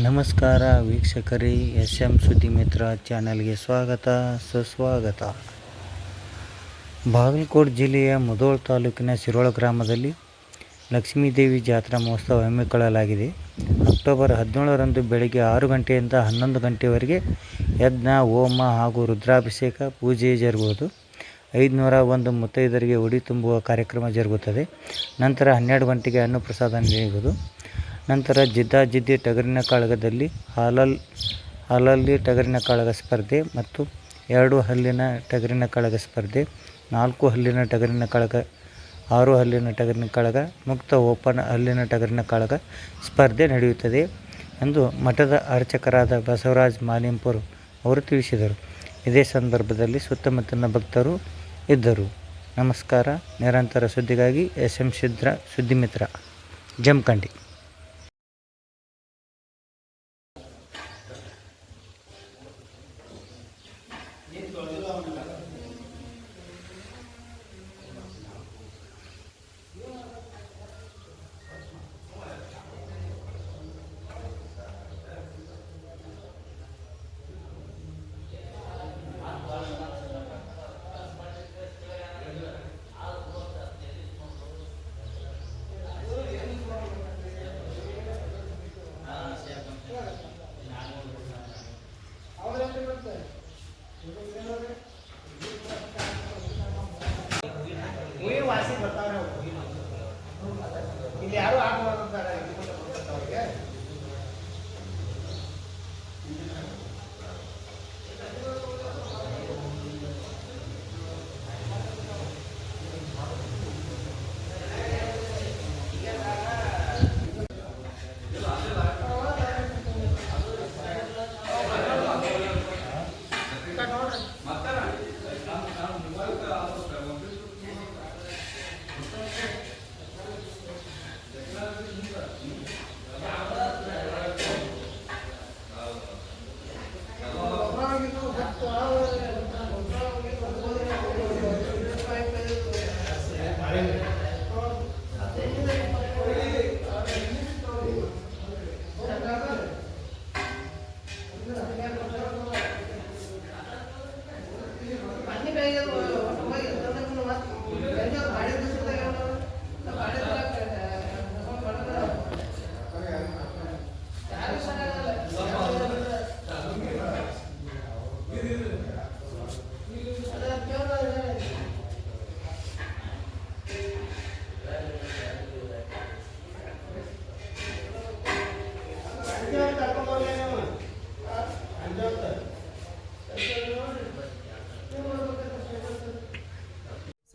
ನಮಸ್ಕಾರ ವೀಕ್ಷಕರೇ S M ಸುದ್ದಿ ಮಿತ್ರ ಚಾನಲ್ಗೆ ಸ್ವಾಗತ, ಸುಸ್ವಾಗತ. ಬಾಗಲಕೋಟೆ ಜಿಲ್ಲೆಯ ಮುಧೋಳ ತಾಲೂಕಿನ ಶಿರೋಳ ಗ್ರಾಮದಲ್ಲಿ ಲಕ್ಷ್ಮೀದೇವಿ ಜಾತ್ರಾ ಮಹೋತ್ಸವ ಹಮ್ಮಿಕೊಳ್ಳಲಾಗಿದೆ. ಅಕ್ಟೋಬರ್ ಹದಿನೇಳರಂದು ಬೆಳಗ್ಗೆ ಆರು ಗಂಟೆಯಿಂದ ಹನ್ನೊಂದು ಗಂಟೆವರೆಗೆ ಯಜ್ಞ, ಹೋಮ ಹಾಗೂ ರುದ್ರಾಭಿಷೇಕ ಪೂಜೆ ಜರುಗುವುದು. ಐದುನೂರ ಒಂದು ಮುತ್ತೈದರಿಗೆ ಉಡಿ ತುಂಬುವ ಕಾರ್ಯಕ್ರಮ ಜರುಗುತ್ತದೆ. ನಂತರ ಹನ್ನೆರಡು ಗಂಟೆಗೆ ಅನ್ನಪ್ರಸಾದ ನೀಡುವುದು. ನಂತರ ಜಿದ್ದಾಜಿದ್ದಿ ಟಗರಿನ ಕಾಳಗದಲ್ಲಿ ಹಾಲಲ್, ಹಾಲಲ್ಲಿ ಟಗರಿನ ಕಾಳಗ ಸ್ಪರ್ಧೆ ಮತ್ತು ಎರಡು ಹಲ್ಲಿನ ಟಗರಿನ ಕಾಳಗ ಸ್ಪರ್ಧೆ, ನಾಲ್ಕು ಹಲ್ಲಿನ ಟಗರಿನ ಕಾಳಗ, ಆರು ಹಲ್ಲಿನ ಟಗರಿನ ಕಾಳಗ, ಮುಕ್ತ ಓಪನ್ ಹಲ್ಲಿನ ಟಗರಿನ ಕಾಳಗ ಸ್ಪರ್ಧೆ ನಡೆಯುತ್ತದೆ ಎಂದು ಮಠದ ಅರ್ಚಕರಾದ ಬಸವರಾಜ್ ಮಾಲಿಂಪುರ್ ಅವರು ತಿಳಿಸಿದರು. ಇದೇ ಸಂದರ್ಭದಲ್ಲಿ ಸುತ್ತಮುತ್ತಲಿನ ಭಕ್ತರು ಇದ್ದರು. ನಮಸ್ಕಾರ. ನಿರಂತರ ಸುದ್ದಿಗಾಗಿ ಎಸ್ ಎಂ ಸಿದ್ರ ಸುದ್ದಿಮಿತ್ರ, ಜಮಖಂಡಿ.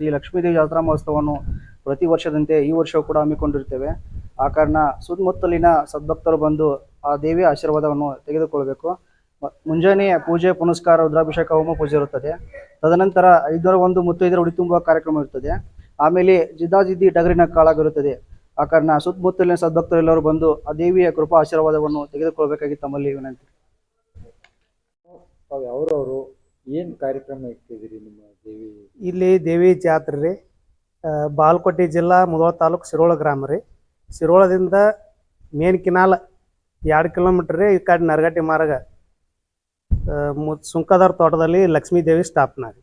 ಶ್ರೀ ಲಕ್ಷ್ಮೀದೇವಿ ಜಾತ್ರಾ ಮಹೋತ್ಸವವನ್ನು ಪ್ರತಿ ವರ್ಷದಂತೆ ಈ ವರ್ಷವೂ ಕೂಡ ಹಮ್ಮಿಕೊಂಡಿರ್ತೇವೆ. ಆ ಕಾರಣ ಸುತ್ತಮುತ್ತಲಿನ ಸದ್ಭಕ್ತರು ಬಂದು ಆ ದೇವಿಯ ಆಶೀರ್ವಾದವನ್ನು ತೆಗೆದುಕೊಳ್ಳಬೇಕು ಮ- ಮುಂಜಾನೆ ಪೂಜೆ, ಪುನಸ್ಕಾರ, ರುದ್ರಾಭಿಷೇಕ, ಹೋಮ ಪೂಜೆ ಇರುತ್ತದೆ. ತದನಂತರ ಐದರ ಒಂದು ಮುತ್ತೈದರ ಉಡಿ ತುಂಬುವ ಕಾರ್ಯಕ್ರಮ ಇರುತ್ತದೆ ಆಮೇಲೆ ಜಿದ್ದಾಜಿದ್ದಿ ಡಗರಿನ ಕಾಳಾಗಿರುತ್ತದೆ ಆ ಕಾರಣ ಸುತ್ತಮುತ್ತಲಿನ ಸದ್ಭಕ್ತರೆಲ್ಲರೂ ಬಂದು ಆ ದೇವಿಯ ಕೃಪಾ ಆಶೀರ್ವಾದವನ್ನು ತೆಗೆದುಕೊಳ್ಳಬೇಕಾಗಿ ತಮ್ಮಲ್ಲಿ ವಿನಂತಿ. ತಾವು ಯಾವ್ರವರು ಏನು ಕಾರ್ಯಕ್ರಮ ಇಟ್ಟಿದ್ದೀರಿ ನಿಮ್ಮ ಇಲ್ಲಿ ದೇವಿ ಜಾತ್ರೆ ರೀ. ಬಾಲ್ಕೋಟೆ ಜಿಲ್ಲಾ ಮುಧೋಳ ತಾಲೂಕು ಶಿರೋಳ ಗ್ರಾಮ ರೀ. ಶಿರೋಳದಿಂದ ಮೇನ್ ಕಿನಾಲ ಎರಡು ಕಿಲೋಮೀಟ್ರ್ ರೀ, ಈ ಕಡೆ ನರಗಟ್ಟಿ ಮಾರ್ಗ. ಸುಂಕದಾರ್ ತೋಟದಲ್ಲಿ ಲಕ್ಷ್ಮೀ ದೇವಿ ಸ್ಥಾಪನ ರೀ.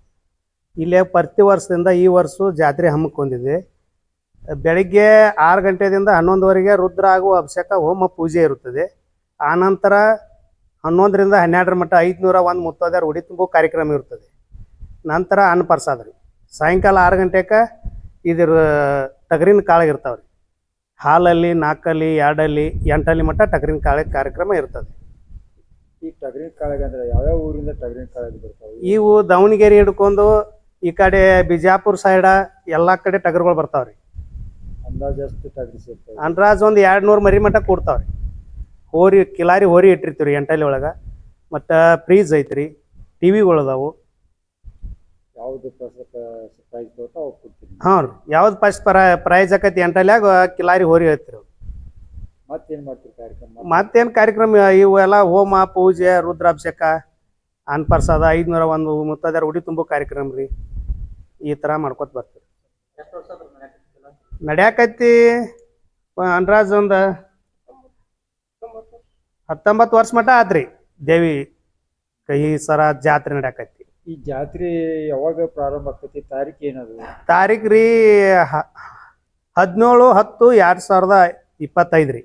ಇಲ್ಲೇ ಪ್ರತಿ ವರ್ಷದಿಂದ ಈ ವರ್ಷ ಜಾತ್ರೆ ಹಮ್ಮಿಕೊಂಡಿದೆ ಬೆಳಿಗ್ಗೆ ಆರು ಗಂಟೆದಿಂದ ಹನ್ನೊಂದುವರೆಗೆ ರುದ್ರ ಆಗುವ ಅಭಿಷೇಕ, ಹೋಮ, ಪೂಜೆ ಇರುತ್ತದೆ. ಆನಂತರ ಹನ್ನೊಂದರಿಂದ ಹನ್ನೆರಡರ ಮಟ್ಟ ಐದುನೂರ ಒಂದು ಮುತ್ತೋದ್ಯಾರ ಉಡಿ ತುಂಬೋ ಕಾರ್ಯಕ್ರಮ ಇರ್ತದೆ. ನಂತರ ಅನ್ನಪ್ರಸಾದ ರೀ. ಸಾಯಂಕಾಲ ಆರು ಗಂಟೆಗೆ ಇದ್ರ ಟಗರಿನ ಕಾಳು ಇರ್ತಾವೆ ರೀ ಹಾಲಲ್ಲಿ ನಾಲ್ಕಲ್ಲಿ ಎರಡಲ್ಲಿ ಎಂಟಲ್ಲಿ ಮಟ್ಟ ಟಗರಿನ ಕಾಳಗೆ ಕಾರ್ಯಕ್ರಮ ಇರ್ತದೆ. ಈ ಟಗರಿನ ಕಾಳಗ ಅಂದ್ರೆ ಯಾವ್ಯಾವ ಊರಿಂದ ಟಗರಿನ ಕಾಳಗ ಬರ್ತಾವೆ ಇವು ದಾವಣಗೆರೆ ಹಿಡ್ಕೊಂಡು ಈ ಕಡೆ ಬಿಜಾಪುರ ಸೈಡ ಎಲ್ಲ ಕಡೆ ಟಗರುಗಳು ಬರ್ತಾವೆ ರೀ ಟಗರಿ ಸೇರ್ತಾವೆ ಅಂದಾಜು ಒಂದು ಎರಡು ನೂರು ಮರಿ ಮಟ್ಟ ಕೊಡ್ತಾವೆ ರೀ ಹೋರಿ ಕಿಲಾರಿ ಹೋರಿ ಇಟ್ಟಿರ್ತೀವಿ ರೀ ಎಂಟಲ್ಲಿ ಒಳಗೆ. ಮತ್ತು ಫ್ರೀಜ್ ಐತ್ರಿ ಟಿ ವಿಗಳು ಅದಾವು ಯಾವ್ದು ಪ್ರೈಸ್ ಅವು ಹಾಂ ರೀ. ಯಾವ್ದು ಫಸ್ಟ್ ಪ್ರೈ ಪ್ರೈಸ್ ಆಕೈತಿ ಎಂಟಲ್ಯಾಗ ಕಿಲಾರಿ ಹೋರಿ ಐತ್ರಿ ಮತ್ತೇನ್ ಮಾಡ್ತೀರಿ ಕಾರ್ಯಕ್ರಮ? ಮತ್ತೇನು ಕಾರ್ಯಕ್ರಮ? ಇವೆಲ್ಲ ಎಲ್ಲ ಹೋಮ ಪೂಜೆ ರುದ್ರಾಭಿಷೇಕ ಅನ್ಪ್ರಸಾದ ಐದುನೂರ ಒಂದು ಮುತ್ತೈದರ ಉಡಿ ತುಂಬೋ ಕಾರ್ಯಕ್ರಮ ರೀ. ಈ ಥರ ಮಾಡ್ಕೊತ ಬರ್ತೀವಿ. ನಡ್ಯಾಕೈತಿ ಅನ್ರಾಜ್ ಒಂದು ಹತ್ತೊಂಬತ್ತು ವರ್ಷ ಮಟ್ಟ ಆತ್ರಿ ದೇವಿ ಕೈ ಸರ ಜಾತ್ರೆ ನಡ್ಯಾಕೈತಿ ಈ ಜಾತ್ರೆ ಯಾವಾಗ ಪ್ರಾರಂಭ ಆಗ್ತೈತಿ? ತಾರೀಕು ಏನದು? ತಾರೀಖ್ರಿ ಹ- ಹದಿನೇಳು ಹತ್ತು ಎರಡು ಸಾವಿರದ ಇಪ್ಪತ್ತೈದು ರೀ.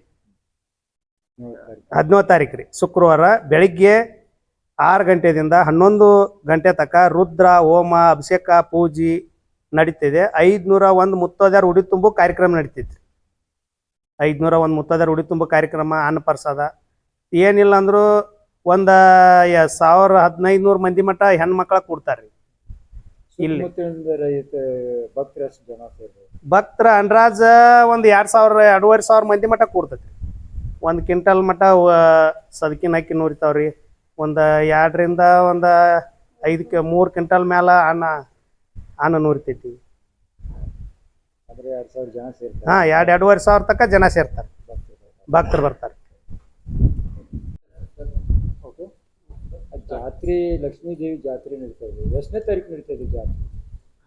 ಹದಿನೇಳು ತಾರೀಕು ರೀ ಶುಕ್ರವಾರ ಬೆಳಿಗ್ಗೆ ಆರು ಗಂಟೆದಿಂದ ಹನ್ನೊಂದು ಗಂಟೆ ತನಕ ರುದ್ರ ಹೋಮ ಅಭಿಷೇಕ ಪೂಜೆ ನಡೀತಿದೆ. ಐದ್ನೂರ ಒಂದು ಮುತ್ತೋದ್ಯಾರ ಉಡಿ ತುಂಬು ಕಾರ್ಯಕ್ರಮ ನಡೀತೈತಿ. ಐದ್ನೂರ ಒಂದು ಮುತ್ತೋದ್ಯಾರ ಉಡಿ ತುಂಬು ಕಾರ್ಯಕ್ರಮ ಅನ್ನಪ್ರಸಾದ. ಏನಿಲ್ಲ ಅಂದ್ರು ಒಂದು ಸಾವಿರ ಹದಿನೈದು ನೂರು ಮಂದಿ ಮಟ್ಟ ಹೆಣ್ಮಕ್ಳ ಕೊಡ್ತಾರೆ ಇಲ್ಲಿ. ಭಕ್ತರ ಅಂಡ್ರಾಜ ಒಂದು ಎರಡು ಸಾವಿರ ಎರಡೂವರೆ ಸಾವಿರ ಮಂದಿ ಮಟ್ಟ ಕೂಡ್ತೈತಿ ಒಂದು ಕ್ವಿಂಟಲ್ ಮಟ್ಟ ಸದಕಿನ ಅಕ್ಕಿ ನುರಿತಾವ್ರಿ. ಒಂದು ಎರಡರಿಂದ ಒಂದು ಐದು ಮೂರ್ ಮೂರು ಕ್ವಿಂಟಲ್ ಮ್ಯಾಲ ಅನ್ನ ಅನ್ನ ನುರಿತೈತಿ. ಹಾ ಎರಡ್ ಎರಡೂವರೆ ಸಾವಿರ ತನಕ ಜನ ಸೇರ್ತಾರೆ. ಭಕ್ತರು. ಬರ್ತಾರೆ. ಜಾತ್ರೆ, ಲಕ್ಷ್ಮೀ ದೇವಿ ಜಾತ್ರೆ ನಡೀತಾ ಇದೆ. ಎಷ್ಟನೇ ತಾರೀಕು ನಡೀತಾ ಇದೆ ಜಾತ್ರೆ?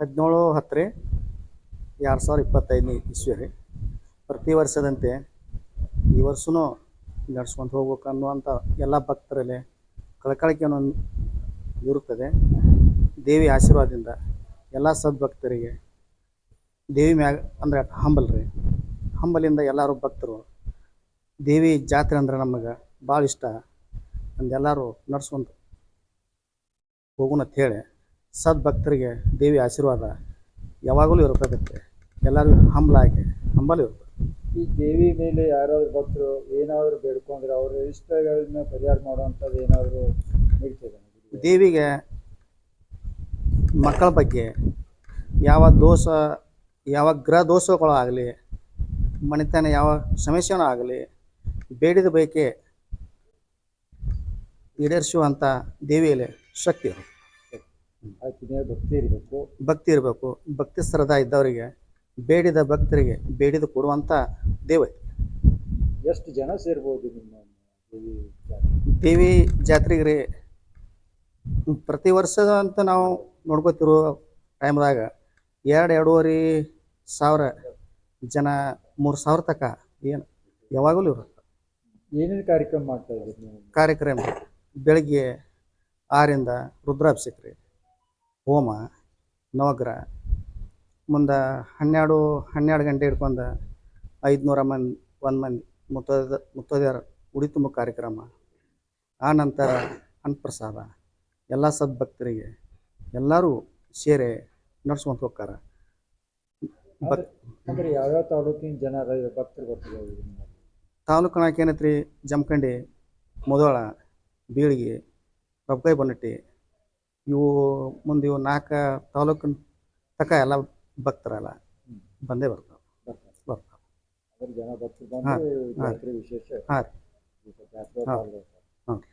ಹದಿನೇಳು ಹತ್ತು ರೀ ಎರಡು ಸಾವಿರ ಇಪ್ಪತ್ತೈದನೇ ಇಸ್ವಿ ರೀ ಪ್ರತಿ ವರ್ಷದಂತೆ ಈ ವರ್ಷವೂ ನಡ್ಸ್ಕೊಂಡು ಹೋಗ್ಬೇಕು ಅನ್ನುವಂಥ ಎಲ್ಲ ಭಕ್ತರಲ್ಲಿ ಕಳಕಳಿಕೆ ಒಂದು ಇರುತ್ತದೆ ದೇವಿ ಆಶೀರ್ವಾದದಿಂದ ಎಲ್ಲ ಸದ್ಭಕ್ತರಿಗೆ ದೇವಿ ಮ್ಯಾಗ ಅಂದ್ರೆ ಹಂಬಲ್ ರೀ. ಹಂಬಲಿಂದ ಎಲ್ಲರೂ ಭಕ್ತರು ದೇವಿ ಜಾತ್ರೆ ಅಂದ್ರೆ ನಮಗೆ ಭಾಳ ಇಷ್ಟ. ಅಂದೆಲ್ಲರೂ ನಡ್ಸ್ಕೊಂಡು ಹೋಗೋಣ ಅಂತ ಹೇಳಿ ಸದ್ಭಕ್ತರಿಗೆ ದೇವಿ ಆಶೀರ್ವಾದ ಯಾವಾಗಲೂ ಇರ್ತದೆ ಎಲ್ಲರೂ ಹಂಬಲಾಗಿ ಹಂಬಲ ಇರ್ತದೆ ಈ ದೇವಿ ಮೇಲೆ ಯಾರಾದ್ರೂ ಭಕ್ತರು ಏನಾದ್ರು ಬೇಡ್ಕೊಂಡ್ರೆ ಅವ್ರ ಇಷ್ಟಗಳನ್ನ ಪರಿಹಾರ ಮಾಡುವಂಥದ್ದು ಏನಾದ್ರು ನಡೀತದೆ ದೇವಿಗೆ ಮಕ್ಕಳ ಬಗ್ಗೆ ಯಾವ ದೋಷ ಯಾವ ಗ್ರಹ ದೋಷಗಳು ಆಗಲಿ ಮನೆತನ ಯಾವ ಸಮಸ್ಯೆನೂ ಆಗಲಿ ಬೇಡಿದ ಬೈಕೆ ಈಡೇರಿಸುವಂಥ ದೇವಿಯಲ್ಲಿ ಶಕ್ತಿ ಭಕ್ತಿ ಇರಬೇಕು. ಭಕ್ತಿ ಇರಬೇಕು. ಭಕ್ತಿ ಶ್ರದ್ಧಾ ಇದ್ದವರಿಗೆ ಬೇಡಿದ ಭಕ್ತರಿಗೆ ಬೇಡಿದ ಕೊಡುವಂಥ ದೇವ. ಎಷ್ಟು ಜನ ಸೇರ್ಬೋದು ನಿಮ್ಮ ದೇವಿ ಜಾತ್ರೆ ದೇವಿ ಜಾತ್ರೆಗೆ ರೀ ಪ್ರತಿ ವರ್ಷದ ಅಂತ ನಾವು ನೋಡ್ಕೋತಿರೋ ಟೈಮ್ದಾಗ ಎರಡು ಎರಡೂವರೆ ಸಾವಿರ ಜನ ಮೂರು ಸಾವಿರ ತಕ ಏನು ಯಾವಾಗಲೂ ಇರುತ್ತೆ. ಏನೇನು ಕಾರ್ಯಕ್ರಮ ಮಾಡ್ತಾ ಇದ್ದೀರಿ ನೀವು? ಕಾರ್ಯಕ್ರಮ ಬೆಳಗ್ಗೆ ಆರಿಂದ ರುದ್ರಾಭಿಷೇಕ ರೀ. ಹೋಮ ನವಗ್ರಹ ಮುಂದೆ ಹನ್ನೆರಡು ಹನ್ನೆರಡು ಗಂಟೆ ಹಿಡ್ಕೊಂಡು ಐದುನೂರ ಮಂದಿ ಒಂದು ಮಂದಿ ಮುತ್ತೋದ ಮುತ್ತೈದೆಯರ ಉಡಿ ತುಂಬ ಕಾರ್ಯಕ್ರಮ. ಆ ನಂತರ ಅನ್ನಪ್ರಸಾದ ಎಲ್ಲ ಸದ್ಭಕ್ತರಿಗೆ ಎಲ್ಲರೂ ಸೇರಿ ನಡ್ಸ್ಕೊಂತ ಹೋಗ್ತಾರೆ. ಭಕ್ ಅಂದ್ರೆ ಯಾವ್ಯಾವ ತಾಲೂಕಿನ ಜನ ಭಕ್ತರು ಬರ್ತಾರೆ ತಾಲೂಕಿನಾಗ ಏನೈತ್ರಿ ಜಮಖಂಡಿ ಮುದೋಳ ಬೀಳಿಗೆ ರೊಬ್ಬಕಾಯಿ ಬನ್ನಟ್ಟಿ ಇವು ಮುಂದೆ ಇವು ನಾಲ್ಕು ತಾಲೂಕಿನ ತಕ ಎಲ್ಲ ಬರ್ತಾರಲ್ಲ ಬಂದೇ ಬರ್ತಾವ. ಬರ್ತ ಬರ್ತಾವೆ. ಜನ ಭಕ್ತರು ಹಾ, ಜಾತ್ರೆ ವಿಶೇಷ. ಹಾಂ ರೀ. ಈ ಜಾತ್ರೆ ಹಾ. ಪಾಲ್ಗೊಳ್ತಾರೆ. ಹಾಂ ರೀ.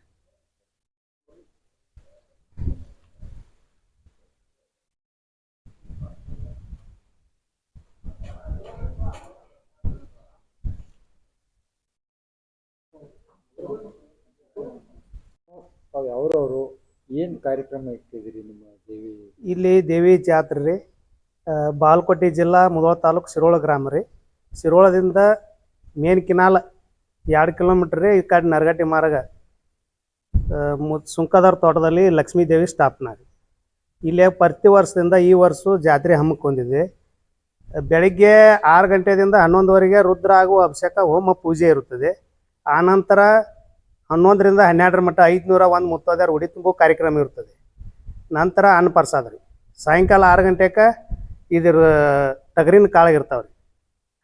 ತಾವು ಯಾವ್ರವ್ರು? ಏನ್ ಕಾರ್ಯಕ್ರಮ ಇಟ್ಟಿದ್ದೀರಿ ನಿಮ್ಮ ದೇವಿ? ಇಲ್ಲಿ ದೇವಿ ಜಾತ್ರೆ ರೀ. ಬಾಲ್ಕೋಟೆ ಜಿಲ್ಲಾ ಮುಧೋಳ ತಾಲೂಕು ಶಿರೋಳ ಗ್ರಾಮ ರೀ. ಶಿರೋಳದಿಂದ ಮೇನ್ ಕಿನಾಲ ಎರಡು ಕಿಲೋಮೀಟ್ರ್ ರೀ, ಈ ಕಡೆ ನರಗಟ್ಟಿ ಮಾರ್ಗ. ಸುಂಕದಾರ್ ತೋಟದಲ್ಲಿ ಲಕ್ಷ್ಮೀ ದೇವಿ ಸ್ಥಾಪನಾ ರೀ. ಇಲ್ಲೇ ಪ್ರತಿ ವರ್ಷದಿಂದ ಈ ವರ್ಷ ಜಾತ್ರೆ ಹಮ್ಮಿಕೊಂಡಿದೆ ಬೆಳಿಗ್ಗೆ ಆರು ಗಂಟೆದಿಂದ ಹನ್ನೊಂದುವರೆಗೆ ರುದ್ರ ಆಗುವ ಅಭಿಷೇಕ, ಹೋಮ ಪೂಜೆ ಇರುತ್ತದೆ. ಆನಂತರ ಹನ್ನೊಂದರಿಂದ ಹನ್ನೆರಡರ ಮಟ್ಟ ಐದುನೂರ ಒಂದು ಮುತ್ತೋದ್ಯಾರ ಉಡಿ ತುಂಬೋ ಕಾರ್ಯಕ್ರಮ ಇರ್ತದೆ ನಂತರ ಅನ್ನಪ್ರಸಾದ ರೀ. ಸಾಯಂಕಾಲ ಆರು ಗಂಟೆಗೆ ಇದ್ರ ಟಗರಿನ ಕಾಳಗೆ ಇರ್ತಾವೆ ರೀ.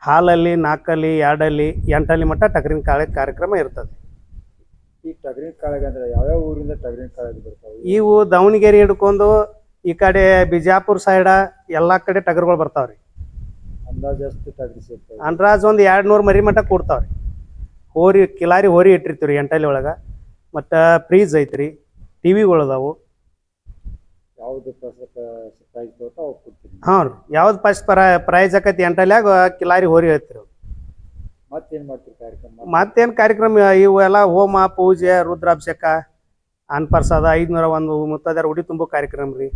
ಹಾಲಲ್ಲಿ ನಾಲ್ಕಲ್ಲಿ ಎರಡಲ್ಲಿ ಎಂಟಲ್ಲಿ ಮಟ್ಟ ಟಗರಿನ ಕಾಳಗೆ ಕಾರ್ಯಕ್ರಮ ಇರ್ತದೆ. ಈ ಟಗರಿನ ಕಾಳಗ ಅಂದ್ರೆ ಯಾವ್ಯಾವ ಊರಿಂದ ಟಗರಿನ ಕಾಳಗ ಬರ್ತಾವೆ? ಇವು ದಾವಣಗೆರೆ ಹಿಡ್ಕೊಂಡು ಈ ಕಡೆ ಬಿಜಾಪುರ ಸೈಡ ಎಲ್ಲ ಕಡೆ ಟಗರುಗಳು ಬರ್ತಾವೆ ರೀ. ಅಂದಾಜು ಎಷ್ಟು ಟಗರಿ ಅಂಡ್ರಾಜ್ ಒಂದು ಎರಡು ನೂರು ಮರಿ ಮಟ್ಟ ಕೊಡ್ತಾವೆ ರೀ. ಹೋರಿ ಕಿಲಾರಿ ಹೋರಿ ಇಟ್ಟಿರ್ತೀವಿ ರೀ ಎಂಟಲಿ ಒಳಗೆ. ಮತ್ತು ಫ್ರೀಜ್ ಐತ್ರಿ ಟಿ ವಿಗಳು ಅದಾವು. ಯಾವ್ದು ಹಾಂ ರೀ ಯಾವ್ದು ಫಸ್ಟ್ ಪ್ರೈ ಪ್ರೈಸ್ ಆಕೈತಿ ಎಂಟಲ್ಯಾಗ ಕಿಲಾರಿ ಹೋರಿ ಐತ್ರಿ ಮತ್ತೇನ್ ಮಾಡ್ತೀರಿ ಕಾರ್ಯಕ್ರಮ? ಮತ್ತೇನು ಕಾರ್ಯಕ್ರಮ ಇವೆಲ್ಲ ಎಲ್ಲ ಹೋಮ ಪೂಜೆ ರುದ್ರಾಭಿಷೇಕ ಅನ್ಪರ್ಸಾದ ಐದುನೂರ ಒಂದು ಮುತ್ತದಾರ ಉಡಿ ತುಂಬೋ ಕಾರ್ಯಕ್ರಮ ರೀ.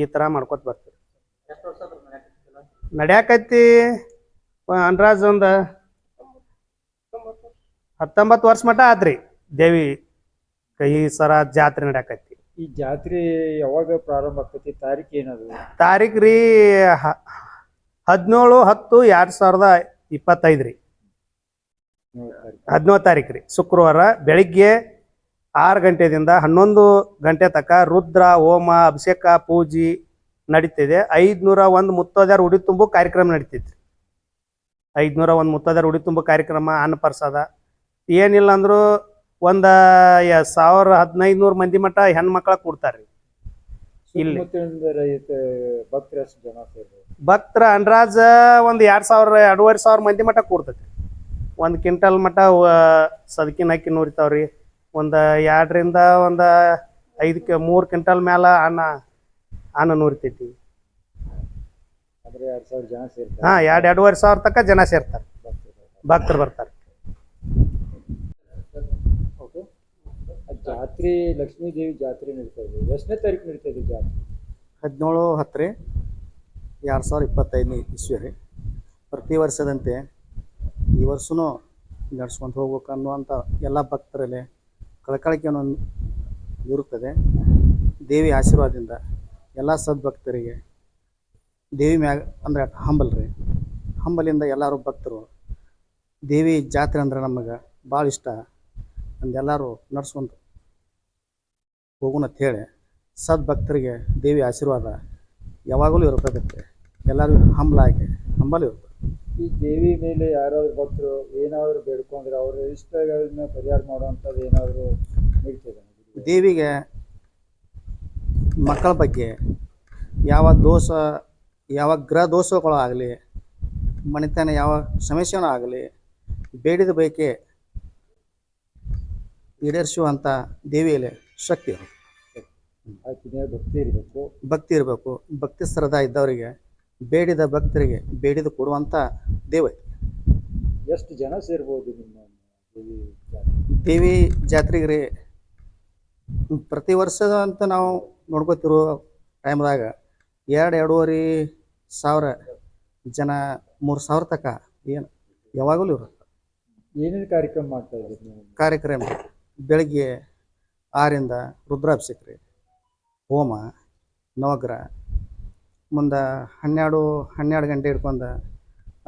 ಈ ಥರ ಮಾಡ್ಕೊತ ಬರ್ತೀವಿ ನಡ್ಯಾಕೈತಿ ಅಂಡ್ರಾಜ್ ಒಂದು ಹತ್ತೊಂಬತ್ತು ವರ್ಷ ಮಟ್ಟ ಆದ್ರಿ ದೇವಿ ಕೈ ಸರ ಜಾತ್ರೆ ನಡ್ಯಾಕತ್ತಿ. ಈ ಜಾತ್ರೆ ಯಾವಾಗ ಪ್ರಾರಂಭ ಆಗ್ತೈತಿ? ತಾರೀಕು ಏನದು? ತಾರೀಖ್ ರೀ ಹದಿನೇಳು ಹತ್ತು ಎರಡ್ ಸಾವಿರದ ಇಪ್ಪತ್ತೈದು ರೀ. ಹದಿನೇಳು ತಾರೀಕು ರೀ. ಶುಕ್ರವಾರ ಬೆಳಿಗ್ಗೆ ಆರು ಗಂಟೆದಿಂದ ಹನ್ನೊಂದು ಗಂಟೆ ತನಕ ರುದ್ರ ಹೋಮ ಅಭಿಷೇಕ ಪೂಜೆ ನಡೀತಿದೆ. ಐದ್ನೂರ ಒಂದು ಮುತ್ತೋದ್ಯಾರ ಉಡಿ ತುಂಬು ಕಾರ್ಯಕ್ರಮ ನಡೀತೈತಿ ಐದ್ನೂರ ಒಂದು ಮುತ್ತೋದ್ಯಾರ ಉಡಿ ತುಂಬು ಕಾರ್ಯಕ್ರಮ ಅನ್ನಪ್ರಸಾದ. ಏನಿಲ್ಲ ಅಂದ್ರು ಒಂದು ಸಾವಿರ ಹದಿನೈದು ನೂರು ಮಂದಿ ಮಟ್ಟ ಹೆಣ್ಮಕ್ಳ ಕೊಡ್ತಾರೆ ರೀ ಇಲ್ಲಿ. ಭಕ್ತರು ಅಂಡ್ರಾಜ ಒಂದು ಎರಡು ಸಾವಿರ ಎರಡೂವರೆ ಸಾವಿರ ಮಂದಿ ಮಟ್ಟ ಕೊಡ್ತೈತಿ ಒಂದು ಕ್ವಿಂಟಲ್ ಮಟ್ಟ ಸದಕಿನ ಅಕ್ಕಿ ನೂರಿತಾವ್ರಿ. ಒಂದು ಎರಡರಿಂದ ಒಂದು ಐದು ಮೂರು ಕ್ವಿಂಟಲ್ ಮ್ಯಾಲ ಅನ್ನ ಅನ್ನ ನೂರಿತೈತಿ. ಅಂದ್ರೆ ಎರಡ್ ಸಾವಿರ ಜನ ಸೇರ್ತಾರೆ. ಹಾಂ ಎರಡು ಎರಡೂವರೆ ಸಾವಿರ ತನಕ ಜನ ಸೇರ್ತಾರೆ. ಭಕ್ತರು ಬರ್ತಾರೆ ಓಕೆ ಆ ಜಾತ್ರೆ, ಲಕ್ಷ್ಮೀ ದೇವಿ ಜಾತ್ರೆ ನಡೀತಾ ಇದೆ. ಎಷ್ಟನೇ ತಾರೀಕು ನಡೀತಾ ಇದೆ ಜಾತ್ರೆ? ಹದಿನೇಳು ಹತ್ತು ರೀ ಎರಡು ಸಾವಿರ ಇಪ್ಪತ್ತೈದನೇ ಇಸ್ವಿ ರೀ ಪ್ರತಿ ವರ್ಷದಂತೆ ಈ ವರ್ಷವೂ ನಡ್ಸ್ಕೊಂಡು ಹೋಗ್ಬೇಕು ಅನ್ನುವಂಥ ಎಲ್ಲ ಭಕ್ತರಲ್ಲಿ ಕಳಕಳಿಕೆಯನ್ನು ಇರುತ್ತದೆ ದೇವಿ ಆಶೀರ್ವಾದದಿಂದ ಎಲ್ಲ ಸದ್ಭಕ್ತರಿಗೆ ದೇವಿ ಮ್ಯಾಗ ಅಂದ್ರೆ ಹಂಬಲ್ ರೀ. ಹಂಬಲಿಂದ ಎಲ್ಲರೂ ಭಕ್ತರು ದೇವಿ ಜಾತ್ರೆ ಅಂದ್ರೆ ನಮಗೆ ಭಾಳ ಇಷ್ಟ. ಅಂದೆಲ್ಲರೂ ನಡ್ಸ್ಕೊಂಡು ಹೋಗೋಣ ಅಂತ ಹೇಳಿ ಸದ್ಭಕ್ತರಿಗೆ ದೇವಿ ಆಶೀರ್ವಾದ ಯಾವಾಗಲೂ ಇರ್ತದೆ ಎಲ್ಲರೂ ಹಂಬಲಾಗಿ ಹಂಬಲ ಇರ್ತದೆ ಈ ದೇವಿ ಮೇಲೆ ಯಾರಾದ್ರೂ ಭಕ್ತರು ಏನಾದ್ರು ಬೇಡ್ಕೊಂಡ್ರೆ ಅವ್ರ ಇಷ್ಟಗಳನ್ನ ಪರಿಹಾರ ಮಾಡುವಂಥದ್ದು ಏನಾದರೂ ನಡೀತದೆ ದೇವಿಗೆ ಮಕ್ಕಳ ಬಗ್ಗೆ ಯಾವ ದೋಷ ಯಾವ ಗ್ರಹ ದೋಷಗಳು ಆಗಲಿ ಮನೆತನ ಯಾವ ಸಮಸ್ಯೆನೂ ಆಗಲಿ ಬೇಡಿದ ಬಯಕೆ ಈಡೇರಿಸುವಂಥ ದೇವಿಯಲ್ಲಿ ಶಕ್ತಿ ಭಕ್ತಿ ಇರಬೇಕು. ಭಕ್ತಿ ಇರಬೇಕು. ಭಕ್ತಿ ಶ್ರದ್ಧಾ ಇದ್ದವರಿಗೆ ಬೇಡಿದ ಭಕ್ತರಿಗೆ ಬೇಡಿದ ಕೊಡುವಂಥ ದೇವ ಎಷ್ಟು ಜನ ಸೇರ್ಬೋದು ನಿಮ್ಮ ದೇವಿ ದೇವಿ ಜಾತ್ರೆಗೆ ರೀ ಪ್ರತಿ ವರ್ಷದ ಅಂತ ನಾವು ನೋಡ್ಕೋತಿರೋ ಟೈಮ್ದಾಗ ಎರಡು ಎರಡೂವರೆ ಸಾವಿರ ಜನ ಮೂರು ಸಾವಿರ ತನಕ ಏನು ಯಾವಾಗಲೂ ಇರುತ್ತೆ. ಏನೇನು ಕಾರ್ಯಕ್ರಮ ಮಾಡ್ತಾ ಇದ್ದೀರಿ ಕಾರ್ಯಕ್ರಮ. ಬೆಳಗ್ಗೆ ಆರಿಂದ ರುದ್ರಾಭಿಷೇಕ ರೀ ಹೋಮ ನವಗ್ರಹ ಮುಂದೆ ಹನ್ನೆರಡು ಹನ್ನೆರಡು ಗಂಟೆ ಹಿಡ್ಕೊಂಡು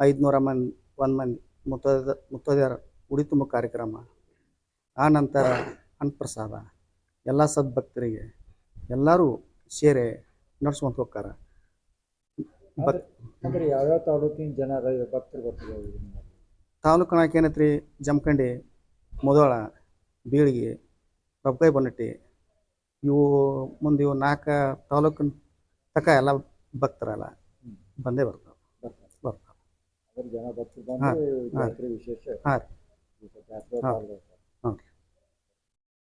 ಐದುನೂರ ಮಂದಿ ಒಂದು ಮಂದಿ ಮುತ್ತೋದ ಮುತ್ತದ್ಯಾರ ಉಡಿ ತುಂಬ ಕಾರ್ಯಕ್ರಮ. ಆ ನಂತರ ಅನ್ನಪ್ರಸಾದ ಎಲ್ಲ ಸದ್ಭಕ್ತರಿಗೆ ಎಲ್ಲರೂ ಸೇರಿ ನಡ್ಸ್ಕೊಂತ ಹೋಗ್ತಾರೆ. ಭಕ್ ಅಂದ್ರೆ ಯಾವ್ಯಾವ ತಾಲೂಕಿನ ಜನ ಭಕ್ತರು ಬರ್ತಾರೆ ನಿಮ್ಮ ತಾಲೂಕು ಕಣಕ್ಕೆ ಏನೈತ್ರಿ? ಜಮಖಂಡಿ ಮುದೋಳ ಬೀಳ್ಗಿ ರೊಬ್ಬಕಾಯಿ ಬನ್ನಟ್ಟಿ ಇವು ಮುಂದೆ ಇವು ನಾಲ್ಕು ತಾಲೂಕಿನ ತಕ ಎಲ್ಲ ಬರ್ತಾರಲ್ಲ ಬಂದೇ ಬರ್ತಾವೆ. ಬರ್ತಾರೆ ಬರ್ತಾವೆ. ಅದ್ರ ಜನ ಭಕ್ತರು ಬಂದು ಜಾತ್ರೆ ವಿಶೇಷ. ಹಾಂ ರೀ. ಹ್ಞೂ ರೀ